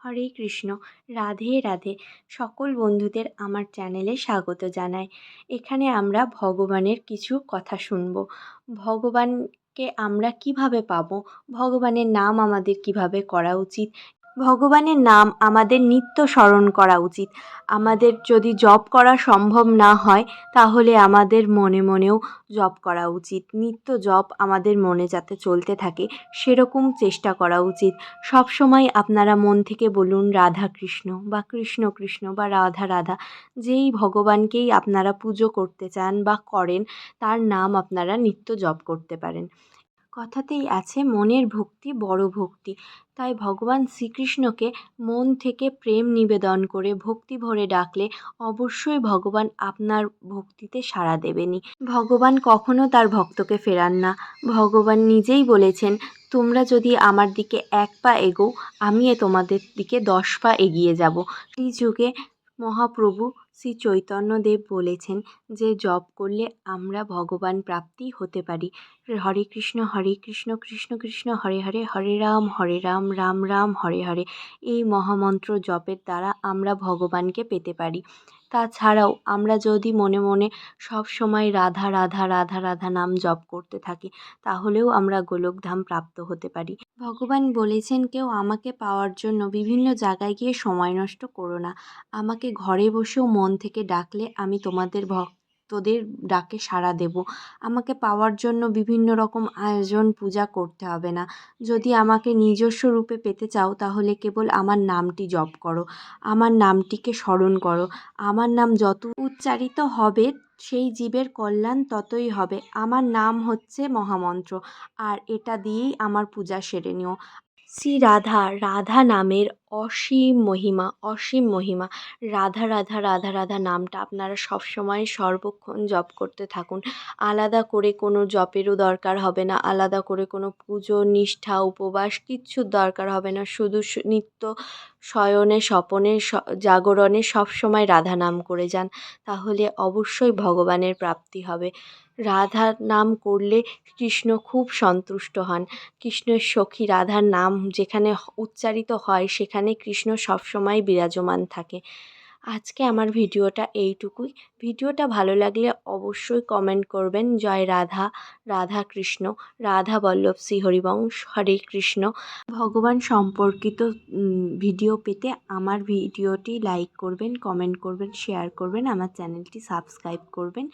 হরে কৃষ্ণ, রাধে রাধে। সকল বন্ধুদের আমার চ্যানেলে স্বাগত জানাই। এখানে আমরা ভগবানের কিছু কথা শুনব। ভগবানকে আমরা কীভাবে পাব? ভগবানের নাম আমাদের কীভাবে করা উচিত? ভগবানের নাম আমাদের নিত্য স্মরণ করা উচিত। আমাদের যদি জপ করা সম্ভব না হয়, তাহলে আমাদের মনে মনেও জপ করা উচিত। নিত্য জপ আমাদের মনে যাতে চলতে থাকে, সেরকম চেষ্টা করা উচিত। সব সময় আপনারা মন থেকে বলুন, রাধা কৃষ্ণ বা কৃষ্ণ কৃষ্ণ বা রাধা রাধা যেই ভগবানকেই আপনারা পুজো করতে চান বা করেন, তার নাম আপনারা নিত্য জপ করতে পারেন। কথাতেই আছে, মনের ভক্তি বড় ভক্তি। তাই ভগবান শ্রীকৃষ্ণকে মন থেকে প্রেম নিবেদন করে ভক্তি ভরে ডাকলে অবশ্যই ভগবান আপনার ভক্তিতে সাড়া দেবেনই। ভগবান কখনো তার ভক্তকে ফেরান না। ভগবান নিজেই বলেছেন, তোমরা যদি আমার দিকে এক পা এগো আমি তোমাদের দিকে দশ পা এগিয়ে যাব। এই যুগে মহাপ্রভু শ্রী চৈতন্যদেব বলেছেন যে, জপ করলে আমরা ভগবান প্রাপ্তি হতে পারি। হরে কৃষ্ণ হরে কৃষ্ণ কৃষ্ণ কৃষ্ণ, হরে হরে হরে রাম হরে রাম রাম রাম, হরে হরে। এই মহামন্ত্র জপের দ্বারা আমরা ভগবানকে পেতে পারি। তাছাড়াও আমরা যদি মনে মনে সব সময় রাধা রাধা রাধা রাধা নাম জপ করতে থাকি, তাহলেও আমরা গোলকধাম প্রাপ্ত হতে পারি। ভগবান বলেছেন কেউ আমাকে পাওয়ার জন্য বিভিন্ন জায়গায় গিয়ে সময় নষ্ট করো না। আমাকে ঘরে বসেও মন থেকে ডাকলে আমি তোমাদের ভক্তদের ডাকে সাড়া দেব। আমাকে পাওয়ার জন্য বিভিন্ন রকম আয়োজন পূজা করতে হবে না। যদি আমাকে নিজস্ব রূপে পেতে চাও, তাহলে কেবল আমার নামটি জপ করো। আমার নামটিকে স্মরণ করো। আমার নাম যত উচ্চারিত হবে, সেই জীবের কল্যাণ ততই হবে। আমার নাম হচ্ছে মহামন্ত্র, আর এটা দিয়েই আমার পূজা সেরে নিও। শ্রী রাধা রাধা নামের অসীম মহিমা অসীম মহিমা। রাধা রাধা রাধা রাধা নামটা আপনারা সবসময় সর্বক্ষণ জপ করতে থাকুন। আলাদা করে কোনো জপেরও দরকার হবে না, আলাদা করে কোনো পুজো, নিষ্ঠা, উপবাস কিচ্ছুর দরকার হবে না। শুধু নিত্য শয়নে, স্বপনে জাগরণে সবসময় রাধা নাম করে যান, তাহলে অবশ্যই ভগবানের প্রাপ্তি হবে। রাধা নাম করলে কৃষ্ণ খুব সন্তুষ্ট হন। কৃষ্ণের সখী রাধার নাম যেখানে উচ্চারিত হয়, সেখানে কৃষ্ণ সবসময় বিরাজমান থাকে। আজকে আমার ভিডিওটা এইটুকুই। ভিডিওটা ভালো লাগলে অবশ্যই কমেন্ট করবেন। জয় রাধা রাধা কৃষ্ণ, রাধা বল্লভ শ্রী হরিবংশ, হরে কৃষ্ণ। ভগবান সম্পর্কিত ভিডিও পেতে আমার ভিডিওটি লাইক করবেন কমেন্ট করবেন শেয়ার করবেন, আমার চ্যানেলটি সাবস্ক্রাইব করবেন।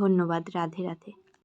ধন্যবাদ, রাধে রাধে।